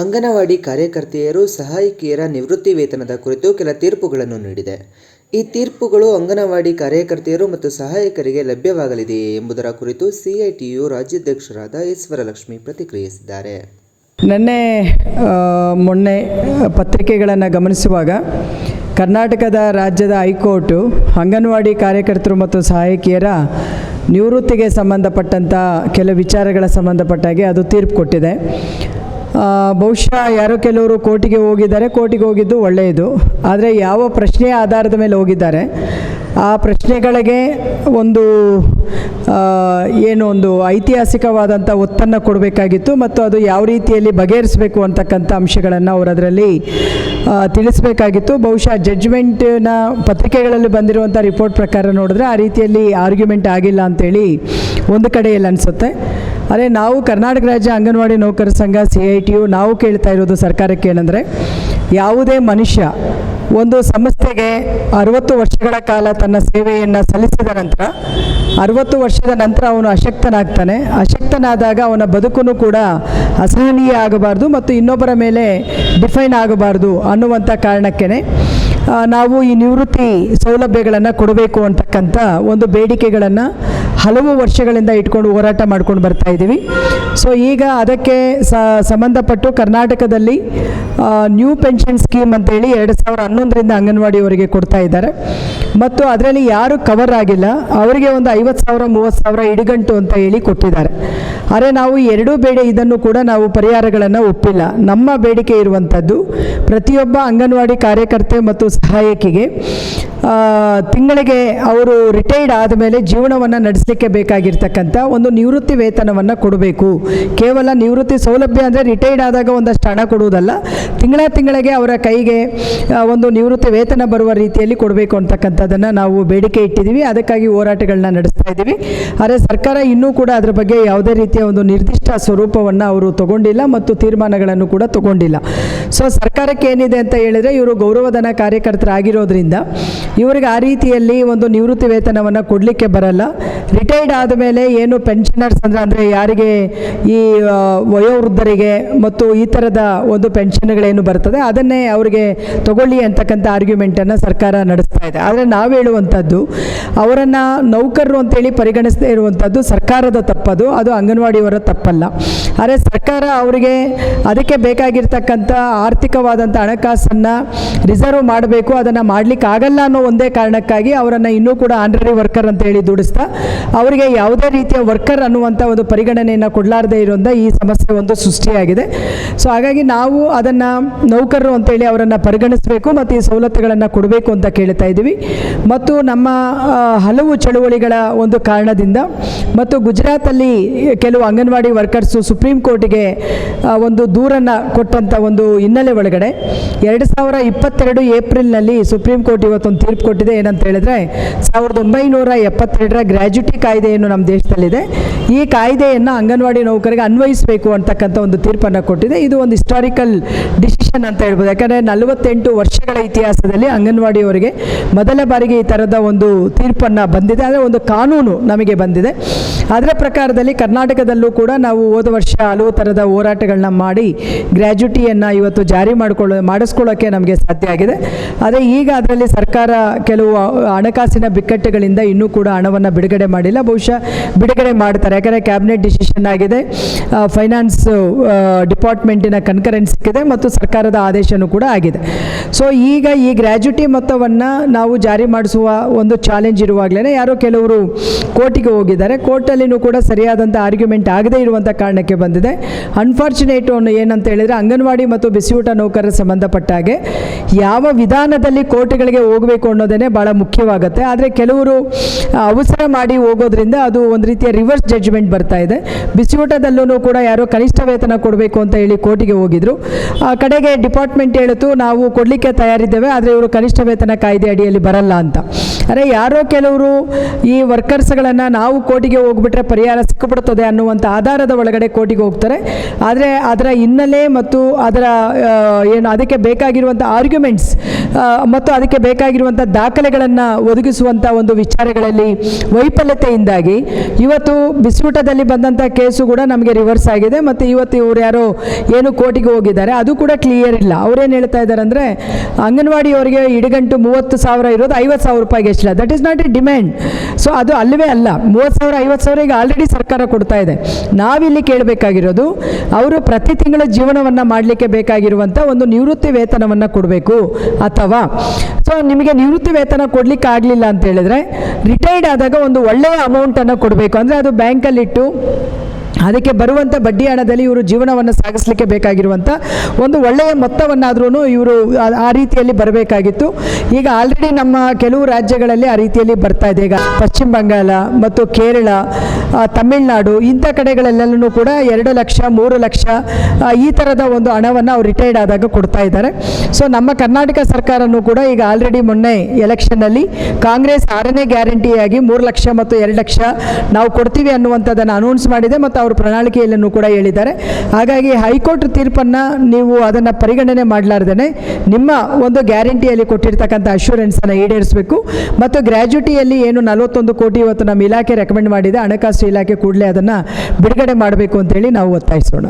ಅಂಗನವಾಡಿ ಕಾರ್ಯಕರ್ತೆಯರು ಸಹಾಯಕಿಯರ ನಿವೃತ್ತಿ ವೇತನದ ಕುರಿತು ಕೆಲ ತೀರ್ಪುಗಳನ್ನು ನೀಡಿದೆ. ಈ ತೀರ್ಪುಗಳು ಅಂಗನವಾಡಿ ಕಾರ್ಯಕರ್ತೆಯರು ಮತ್ತು ಸಹಾಯಕರಿಗೆ ಲಭ್ಯವಾಗಲಿದೆಯೇ ಎಂಬುದರ ಕುರಿತು ಸಿಐಟಿಯು ರಾಜ್ಯಾಧ್ಯಕ್ಷರಾದ ಈಶ್ವರಲಕ್ಷ್ಮಿ ಪ್ರತಿಕ್ರಿಯಿಸಿದ್ದಾರೆ. ನಿನ್ನೆ ಮೊನ್ನೆ ಪತ್ರಿಕೆಗಳನ್ನು ಗಮನಿಸುವಾಗ ಕರ್ನಾಟಕದ ರಾಜ್ಯದ ಹೈಕೋರ್ಟು ಅಂಗನವಾಡಿ ಕಾರ್ಯಕರ್ತರು ಮತ್ತು ಸಹಾಯಕಿಯರ ನಿವೃತ್ತಿಗೆ ಸಂಬಂಧಪಟ್ಟಂಥ ಕೆಲವು ವಿಚಾರಗಳ ಸಂಬಂಧಪಟ್ಟಾಗೆ ಅದು ತೀರ್ಪು ಕೊಟ್ಟಿದೆ. ಬಹುಶಃ ಯಾರೋ ಕೆಲವರು ಕೋರ್ಟಿಗೆ ಹೋಗಿದ್ದಾರೆ ಕೋರ್ಟಿಗೆ ಹೋಗಿದ್ದು ಒಳ್ಳೆಯದು. ಆದರೆ ಯಾವ ಪ್ರಶ್ನೆಯ ಆಧಾರದ ಮೇಲೆ ಹೋಗಿದ್ದಾರೆ? ಆ ಪ್ರಶ್ನೆಗಳಿಗೆ ಒಂದು ಏನು ಒಂದು ಐತಿಹಾಸಿಕವಾದಂಥ ಒತ್ತನ್ನು ಕೊಡಬೇಕಾಗಿತ್ತು ಮತ್ತು ಅದು ಯಾವ ರೀತಿಯಲ್ಲಿ ಬಗೆಹರಿಸಬೇಕು ಅಂತಕ್ಕಂಥ ಅಂಶಗಳನ್ನು ಅವರು ಅದರಲ್ಲಿ ಆ, ತಿಳಿಸಬೇಕಾಗಿತ್ತು. ಬಹುಶಃ ಜಡ್ಜ್ಮೆಂಟ್ನ ಪತ್ರಿಕೆಗಳಲ್ಲಿ ಬಂದಿರುವಂಥ ರಿಪೋರ್ಟ್ ಪ್ರಕಾರ ನೋಡಿದ್ರೆ ಆ ರೀತಿಯಲ್ಲಿ ಆರ್ಗ್ಯುಮೆಂಟ್ ಆಗಿಲ್ಲ ಅಂತೇಳಿ ಒಂದು ಕಡೆಯಲ್ಲಿ ಅನಿಸುತ್ತೆ. ಅದೇ ನಾವು ಕರ್ನಾಟಕ ರಾಜ್ಯ ಅಂಗನವಾಡಿ ನೌಕರ ಸಂಘ, ಸಿ ಐ ಟಿ ನಾವು ಕೇಳ್ತಾ ಇರೋದು ಸರ್ಕಾರಕ್ಕೆ ಏನಂದರೆ ಯಾವುದೇ ಮನುಷ್ಯ ಒಂದು ಸಂಸ್ಥೆಗೆ ಅರವತ್ತು ವರ್ಷಗಳ ಕಾಲ ತನ್ನ ಸೇವೆಯನ್ನು ಸಲ್ಲಿಸಿದ ನಂತರ, ಅರುವತ್ತು ವರ್ಷದ ನಂತರ ಅವನು ಅಶಕ್ತನಾಗ್ತಾನೆ. ಅಶಕ್ತನಾದಾಗ ಅವನ ಬದುಕು ಕೂಡ ಅಸಹನೀಯ ಆಗಬಾರ್ದು ಮತ್ತು ಇನ್ನೊಬ್ಬರ ಮೇಲೆ ಡಿಫೈನ್ ಆಗಬಾರ್ದು ಅನ್ನುವಂಥ ಕಾರಣಕ್ಕೇ ನಾವು ಈ ನಿವೃತ್ತಿ ಸೌಲಭ್ಯಗಳನ್ನು ಕೊಡಬೇಕು ಅಂತಕ್ಕಂಥ ಒಂದು ಬೇಡಿಕೆಗಳನ್ನು ಹಲವು ವರ್ಷಗಳಿಂದ ಇಟ್ಕೊಂಡು ಹೋರಾಟ ಮಾಡ್ಕೊಂಡು ಬರ್ತಾ ಇದ್ದೀವಿ. ಸೊ ಈಗ ಅದಕ್ಕೆ ಸಂಬಂಧಪಟ್ಟು ಕರ್ನಾಟಕದಲ್ಲಿ ನ್ಯೂ ಪೆನ್ಷನ್ ಸ್ಕೀಮ್ ಅಂತೇಳಿ ಎರಡು ಸಾವಿರ ಹನ್ನೊಂದರಿಂದ ಅಂಗನವಾಡಿಯವರಿಗೆ ಕೊಡ್ತಾ ಇದ್ದಾರೆ. ಮತ್ತು ಅದರಲ್ಲಿ ಯಾರು ಕವರ್ ಆಗಿಲ್ಲ, ಅವರಿಗೆ ಒಂದು ಐವತ್ತು ಸಾವಿರ, ಮೂವತ್ತು ಸಾವಿರ ಇಡಿಗಂಟು ಅಂತ ಹೇಳಿ ಕೊಟ್ಟಿದ್ದಾರೆ. ಆದರೆ ನಾವು ಎರಡೂ ಬೇಡ ಇದನ್ನು ಕೂಡ ನಾವು ಪರಿಹಾರಗಳನ್ನು ಒಪ್ಪಿಲ್ಲ. ನಮ್ಮ ಬೇಡಿಕೆ ಇರುವಂಥದ್ದು ಪ್ರತಿಯೊಬ್ಬ ಅಂಗನವಾಡಿ ಕಾರ್ಯಕರ್ತೆ ಮತ್ತು ಸಹಾಯಕಿಗೆ ತಿಂಗಳಿಗೆ ಅವರು ರಿಟೈರ್ಡ್ ಆದ ಮೇಲೆ ಜೀವನವನ್ನು ನಡೆಸಲಿಕ್ಕೆ ಬೇಕಾಗಿರ್ತಕ್ಕಂಥ ಒಂದು ನಿವೃತ್ತಿ ವೇತನವನ್ನು ಕೊಡಬೇಕು. ಕೇವಲ ನಿವೃತ್ತಿ ಸೌಲಭ್ಯ ಅಂದರೆ ರಿಟೈರ್ಡ್ ಆದಾಗ ಒಂದಷ್ಟು ಹಣ ಕೊಡುವುದಲ್ಲ, ತಿಂಗಳ ತಿಂಗಳಿಗೆ ಅವರ ಕೈಗೆ ಒಂದು ನಿವೃತ್ತಿ ವೇತನ ಬರುವ ರೀತಿಯಲ್ಲಿ ಕೊಡಬೇಕು ಅಂತಕ್ಕಂಥದ್ದನ್ನು ನಾವು ಬೇಡಿಕೆ ಇಟ್ಟಿದ್ದೀವಿ. ಅದಕ್ಕಾಗಿ ಹೋರಾಟಗಳನ್ನ ನಡೆಸ್ತಾ ಇದ್ದೀವಿ. ಆದರೆ ಸರ್ಕಾರ ಇನ್ನೂ ಕೂಡ ಅದರ ಬಗ್ಗೆ ಯಾವುದೇ ರೀತಿಯ ಒಂದು ನಿರ್ದಿಷ್ಟ ಸ್ವರೂಪವನ್ನು ಅವರು ತಗೊಂಡಿಲ್ಲ ಮತ್ತು ತೀರ್ಮಾನಗಳನ್ನು ಕೂಡ ತಗೊಂಡಿಲ್ಲ. ಸೊ ಸರ್ಕಾರಕ್ಕೆ ಏನಿದೆ ಅಂತ ಹೇಳಿದರೆ ಇವರು ಗೌರವಧನ ಕಾರ್ಯಕರ್ತರಾಗಿರೋದ್ರಿಂದ ಇವರಿಗೆ ಆ ರೀತಿಯಲ್ಲಿ ಒಂದು ನಿವೃತ್ತಿ ವೇತನವನ್ನು ಕೊಡಲಿಕ್ಕೆ ಬರಲ್ಲ. ರಿಟೈರ್ಡ್ ಆದಮೇಲೆ ಏನು ಪೆನ್ಷನರ್ಸ್ ಅಂದರೆ ಅಂದರೆ ಯಾರಿಗೆ ಈ ವಯೋವೃದ್ಧರಿಗೆ ಮತ್ತು ಈ ಥರದ ಒಂದು ಪೆನ್ಷನ್ಗಳೇನು ಬರ್ತದೆ, ಅದನ್ನೇ ಅವರಿಗೆ ತಗೊಳ್ಳಿ ಅಂತಕ್ಕಂಥ ಆರ್ಗ್ಯುಮೆಂಟನ್ನು ಸರ್ಕಾರ ನಡೆಸ್ತಾ ಇದೆ. ಆದರೆ ನಾವು ಹೇಳುವಂಥದ್ದು, ಅವರನ್ನು ನೌಕರರು ಅಂತೇಳಿ ಪರಿಗಣಿಸದೇ ಇರುವಂಥದ್ದು ಸರ್ಕಾರದ ತಪ್ಪದು, ಅದು ಅಂಗನವಾಡಿಯವರ ತಪ್ಪಲ್ಲ. ಆದರೆ ಸರ್ಕಾರ ಅವರಿಗೆ ಅದಕ್ಕೆ ಬೇಕಾಗಿರ್ತಕ್ಕಂಥ ಆರ್ಥಿಕವಾದಂಥ ಹಣಕಾಸನ್ನು ರಿಸರ್ವ್ ಮಾಡಬೇಕು, ಅದನ್ನು ಮಾಡಲಿಕ್ಕೆ ಆಗಲ್ಲ ಅನ್ನೋ ಒಂದೇ ಕಾರಣಕ್ಕಾಗಿ ಅವರನ್ನು ಇನ್ನೂ ಕೂಡ ಆನ್ರರಿ ವರ್ಕರ್ ಅಂತ ಹೇಳಿ ದುಡಿಸ್ತಾ, ಅವರಿಗೆ ಯಾವುದೇ ರೀತಿಯ ವರ್ಕರ್ ಅನ್ನುವಂಥ ಒಂದು ಪರಿಗಣನೆಯನ್ನು ಕೊಡಲಾರದೇ ಇರೋದ್ರಿಂದ ಈ ಸಮಸ್ಯೆ ಒಂದು ಸೃಷ್ಟಿಯಾಗಿದೆ. ಸೊ ಹಾಗಾಗಿ ನಾವು ಅದನ್ನು ನೌಕರರು ಅಂತೇಳಿ ಅವರನ್ನು ಪರಿಗಣಿಸಬೇಕು ಮತ್ತು ಈ ಸವಲತ್ತುಗಳನ್ನು ಕೊಡಬೇಕು ಅಂತ ಕೇಳ್ತಾ ಇದ್ದೀವಿ. ಮತ್ತು ನಮ್ಮ ಹಲವು ಚಳುವಳಿಗಳ ಒಂದು ಕಾರಣದಿಂದ ಮತ್ತು ಗುಜರಾತಲ್ಲಿ ಕೆಲವು ಅಂಗನವಾಡಿ ವರ್ಕರ್ಸು ಸುಪ್ರೀಂ ಕೋರ್ಟಿಗೆ ಒಂದು ದೂರನ್ನು ಕೊಟ್ಟಂಥ ಒಂದು ಹಿನ್ನೆಲೆ ಒಳಗಡೆ ಎರಡು ಸಾವಿರ ಇಪ್ಪತ್ತೆರಡು ಏಪ್ರಿಲ್ನಲ್ಲಿ ಸುಪ್ರೀಂ ಕೋರ್ಟ್ ಇವತ್ತೊಂದು ತೀರ್ಪು ಕೊಟ್ಟಿದೆ. ಏನಂತ ಹೇಳಿದ್ರೆ, ಸಾವಿರದ ಒಂಬೈನೂರ ಎಪ್ಪತ್ತೆರಡರ ಗ್ರ್ಯಾಜ್ಯುಟಿ ಕಾಯ್ದೆಯನ್ನು ನಮ್ಮ ದೇಶದಲ್ಲಿದೆ. ಈ ಕಾಯ್ದೆಯನ್ನು ಅಂಗನವಾಡಿ ನೌಕರಿಗೆ ಅನ್ವಯಿಸಬೇಕು ಅಂತಕ್ಕಂಥ ಒಂದು ತೀರ್ಪನ್ನು ಕೊಟ್ಟಿದೆ. ಇದು ಒಂದು ಹಿಸ್ಟಾರಿಕಲ್ ಡಿಸಿಷನ್ ಅಂತ ಹೇಳ್ಬೋದು. ಯಾಕಂದರೆ ನಲವತ್ತೆಂಟು ವರ್ಷಗಳ ಇತಿಹಾಸದಲ್ಲಿ ಅಂಗನವಾಡಿಯವರಿಗೆ ಮೊದಲ ಬಾರಿಗೆ ಈ ಥರದ ಒಂದು ತೀರ್ಪನ್ನು ಬಂದಿದೆ. ಅಂದರೆ ಒಂದು ಕಾನೂನು ನಮಗೆ ಬಂದಿದೆ. ಅದರ ಪ್ರಕಾರದಲ್ಲಿ ಕರ್ನಾಟಕದಲ್ಲೂ ಕೂಡ ನಾವು ಹೋದ ವರ್ಷ ಹಲವು ಥರದ ಹೋರಾಟಗಳನ್ನ ಮಾಡಿ ಗ್ರ್ಯಾಜುಟಿಯನ್ನು ಇವತ್ತು ಜಾರಿ ಮಾಡಿಕೊಳ್ಳೋ ಮಾಡಿಸ್ಕೊಳ್ಳೋಕ್ಕೆ ನಮಗೆ ಸಾಧ್ಯ ಆಗಿದೆ. ಆದರೆ ಈಗ ಅದರಲ್ಲಿ ಸರ್ಕಾರ ಕೆಲವು ಹಣಕಾಸಿನ ಬಿಕ್ಕಟ್ಟುಗಳಿಂದ ಇನ್ನೂ ಕೂಡ ಹಣವನ್ನು ಬಿಡುಗಡೆ ಮಾಡಿಲ್ಲ. ಬಹುಶಃ ಬಿಡುಗಡೆ ಮಾಡ್ತಾರೆ. ಯಾಕಂದರೆ ಕ್ಯಾಬಿನೆಟ್ ಡಿಸಿಷನ್ ಆಗಿದೆ. ಫೈನಾನ್ಸ್ ಡಿಪಾರ್ಟ್ಮೆಂಟಿನ ಕನ್ಕರೆನ್ಸ್ ಸಿಕ್ಕಿದೆ ಮತ್ತು ಸರ್ಕಾರದ ಆದೇಶನೂ ಕೂಡ ಆಗಿದೆ. ಸೊ ಈಗ ಈ ಗ್ರ್ಯಾಜುಟಿ ಮೊತ್ತವನ್ನು ನಾವು ಜಾರಿ ಮಾಡಿಸುವ ಒಂದು ಚಾಲೆಂಜ್ ಇರುವಾಗಲೇ ಯಾರೋ ಕೆಲವರು ಕೋರ್ಟಿಗೆ ಹೋಗಿದ್ದಾರೆ. ಕೋರ್ಟಲ್ಲಿನೂ ಕೂಡ ಸರಿಯಾದಂಥ ಆರ್ಗ್ಯುಮೆಂಟ್ ಆಗದೇ ಇರುವಂಥ ಕಾರಣಕ್ಕೆ ಬಂದಿದೆ. ಅನ್ಫಾರ್ಚುನೇಟ್ ಏನಂತ ಹೇಳಿದರೆ ಅಂಗನವಾಡಿ ಮತ್ತು ಬಿಸಿಯೂಟ ನೌಕರರ ಸಂಬಂಧಪಟ್ಟ ಹಾಗೆ ಯಾವ ವಿಧಾನದಲ್ಲಿ ಕೋರ್ಟ್ಗಳಿಗೆ ಹೋಗಬೇಕು ಅನ್ನೋದೇ ಭಾಳ ಮುಖ್ಯವಾಗುತ್ತೆ. ಆದರೆ ಕೆಲವರು ಅವಸರ ಮಾಡಿ ಹೋಗೋದ್ರಿಂದ ಅದು ಒಂದು ರೀತಿಯ ರಿವರ್ಸ್ ಜಡ್ಜ್ಮೆಂಟ್ ಬರ್ತಾ ಇದೆ. ಬಿಸಿಯೂಟದಲ್ಲೂ ಕೂಡ ಯಾರೋ ಕನಿಷ್ಠ ವೇತನ ಕೊಡಬೇಕು ಅಂತ ಹೇಳಿ ಕೋರ್ಟಿಗೆ ಹೋಗಿದ್ರು. ಕಡೆಗೆ ಡಿಪಾರ್ಟ್ಮೆಂಟ್ ಹೇಳಿತು ನಾವು ಕೊಡಲಿಕ್ಕೆ ತಯಾರಿದ್ದೇವೆ, ಆದರೆ ಇವರು ಕನಿಷ್ಠ ವೇತನ ಕಾಯ್ದೆ ಅಡಿಯಲ್ಲಿ ಬರಲ್ಲ ಅಂತ. ಅಂದರೆ ಯಾರೋ ಕೆಲವರು ಈ ವರ್ಕರ್ಸ್ಗಳನ್ನು ನಾವು ಕೋರ್ಟಿಗೆ ಹೋಗ್ಬಿಟ್ರೆ ಪರಿಹಾರ ಸಿಕ್ಕಿಬಿಡ್ತದೆ ಅನ್ನುವಂಥ ಆಧಾರದ ಒಳಗಡೆ ಕೋರ್ಟಿಗೆ ಹೋಗ್ತಾರೆ. ಆದರೆ ಅದರ ಹಿನ್ನೆಲೆ ಮತ್ತು ಅದರ ಏನು ಅದಕ್ಕೆ ಬೇಕಾಗಿರುವಂಥ ಆರ್ಗ್ಯುಮೆಂಟ್ಸ್ ಮತ್ತು ಅದಕ್ಕೆ ಬೇಕಾಗಿರುವಂಥ ದಾಖಲೆಗಳನ್ನು ಒದಗಿಸುವಂಥ ಒಂದು ವಿಚಾರಗಳಲ್ಲಿ ವೈಫಲ್ಯತೆಯಿಂದಾಗಿ ಇವತ್ತು ಬಿಸ್ಯೂಟದಲ್ಲಿ ಬಂದಂಥ ಕೇಸು ಕೂಡ ನಮಗೆ ರಿವರ್ಸ್ ಆಗಿದೆ. ಮತ್ತು ಇವತ್ತು ಇವ್ರು ಯಾರೋ ಏನು ಕೋರ್ಟಿಗೆ ಹೋಗಿದ್ದಾರೆ, ಅದು ಕೂಡ ಕ್ಲಿಯರ್ ಇಲ್ಲ. ಅವ್ರೇನು ಹೇಳ್ತಾ ಇದ್ದಾರೆ ಅಂದರೆ, ಅಂಗನವಾಡಿಯವರಿಗೆ ಇಡಗಂಟು ಮೂವತ್ತು ಸಾವಿರ ಇರೋದು ಐವತ್ತು ಸಾವಿರ ರೂಪಾಯಿಗೆ ಎಷ್ಟಿಲ್ಲ. That is not a demand so ಅದು ಅಲ್ಲವೇ ಅಲ್ಲ. ಮೂವತ್ತು ಸಾವಿರ, ಐವತ್ತು ಸಾವಿರ ಈಗ ಆಲ್ರೆಡಿ ಸರ್ಕಾರ ಕೊಡ್ತಾ ಇದೆ. ನಾವಿಲ್ಲಿ ಕೇಳಬೇಕಾಗಿರೋದು, ಅವರು ಪ್ರತಿ ತಿಂಗಳ ಜೀವನವನ್ನು ಮಾಡಲಿಕ್ಕೆ ಬೇಕಾಗಿರುವಂಥ ಒಂದು ನಿವೃತ್ತಿ ವೇತನವನ್ನು ಕೊಡಬೇಕು ಅಥವಾ? ಸೊ ನಿಮಗೆ ನಿವೃತ್ತಿ ವೇತನ ಕೊಡಲಿಕ್ಕೆ ಆಗಲಿಲ್ಲ ಅಂತ ಹೇಳಿದ್ರೆ ರಿಟೈರ್ಡ್ ಆದಾಗ ಒಂದು ಒಳ್ಳೆಯ ಅಮೌಂಟನ್ನು ಕೊಡಬೇಕು. ಅಂದರೆ ಅದು ಬ್ಯಾಂಕಲ್ಲಿಟ್ಟು ಅದಕ್ಕೆ ಬರುವಂಥ ಬಡ್ಡಿ ಹಣದಲ್ಲಿ ಇವರು ಜೀವನವನ್ನು ಸಾಗಿಸಲಿಕ್ಕೆ ಬೇಕಾಗಿರುವಂಥ ಒಂದು ಒಳ್ಳೆಯ ಮೊತ್ತವನ್ನಾದ್ರೂ ಇವರು ಆ- ರೀತಿಯಲ್ಲಿ ಬರಬೇಕಾಗಿತ್ತು. ಈಗ ಆಲ್ರೆಡಿ ನಮ್ಮ ಕೆಲವು ರಾಜ್ಯಗಳಲ್ಲಿ ಆ ರೀತಿಯಲ್ಲಿ ಬರ್ತಾ ಇದೆ. ಈಗ ಪಶ್ಚಿಮ ಬಂಗಾಳ ಮತ್ತು ಕೇರಳ ತಮಿಳುನಾಡು ಇಂಥ ಕಡೆಗಳಲ್ಲೆಲ್ಲೂ ಕೂಡ ಎರಡು ಲಕ್ಷ, ಮೂರು ಲಕ್ಷ ಈ ಥರದ ಒಂದು ಹಣವನ್ನು ಅವ್ರು ರಿಟೈರ್ಡ್ ಆದಾಗ ಕೊಡ್ತಾ ಇದ್ದಾರೆ. ಸೊ ನಮ್ಮ ಕರ್ನಾಟಕ ಸರ್ಕಾರನೂ ಕೂಡ ಈಗ ಆಲ್ರೆಡಿ ಮೊನ್ನೆ ಎಲೆಕ್ಷನ್ನಲ್ಲಿ ಕಾಂಗ್ರೆಸ್ ಆರನೇ ಗ್ಯಾರಂಟಿಯಾಗಿ ಮೂರು ಲಕ್ಷ ಮತ್ತು ಎರಡು ಲಕ್ಷ ನಾವು ಕೊಡ್ತೀವಿ ಅನ್ನುವಂಥದ್ದನ್ನು ಅನೌನ್ಸ್ ಮಾಡಿದೆ. ಮತ್ತು ಅವರು ಪ್ರಣಾಳಿಕೆಯಲ್ಲೂ ಕೂಡ ಹೇಳಿದ್ದಾರೆ. ಹಾಗಾಗಿ ಹೈಕೋರ್ಟ್ ತೀರ್ಪನ್ನು ನೀವು ಅದನ್ನು ಪರಿಗಣನೆ ಮಾಡಲಾರ್ದೇ ನಿಮ್ಮ ಒಂದು ಗ್ಯಾರಂಟಿಯಲ್ಲಿ ಕೊಟ್ಟಿರ್ತಕ್ಕಂಥ ಅಶ್ಯೂರೆನ್ಸನ್ನು ಈಡೇರಿಸಬೇಕು. ಮತ್ತು ಗ್ರ್ಯಾಜುಟಿಯಲ್ಲಿ ಏನು ನಲವತ್ತೊಂದು ಕೋಟಿ ಇವತ್ತು ನಮ್ಮ ಇಲಾಖೆ ರೆಕಮೆಂಡ್ ಮಾಡಿದೆ. ಹಣಕಾಸು ಇಲಾಖೆ ಕೂಡಲೇ ಅದನ್ನು ಬಿಡುಗಡೆ ಮಾಡಬೇಕು ಅಂತೇಳಿ ನಾವು ಒತ್ತಾಯಿಸೋಣ.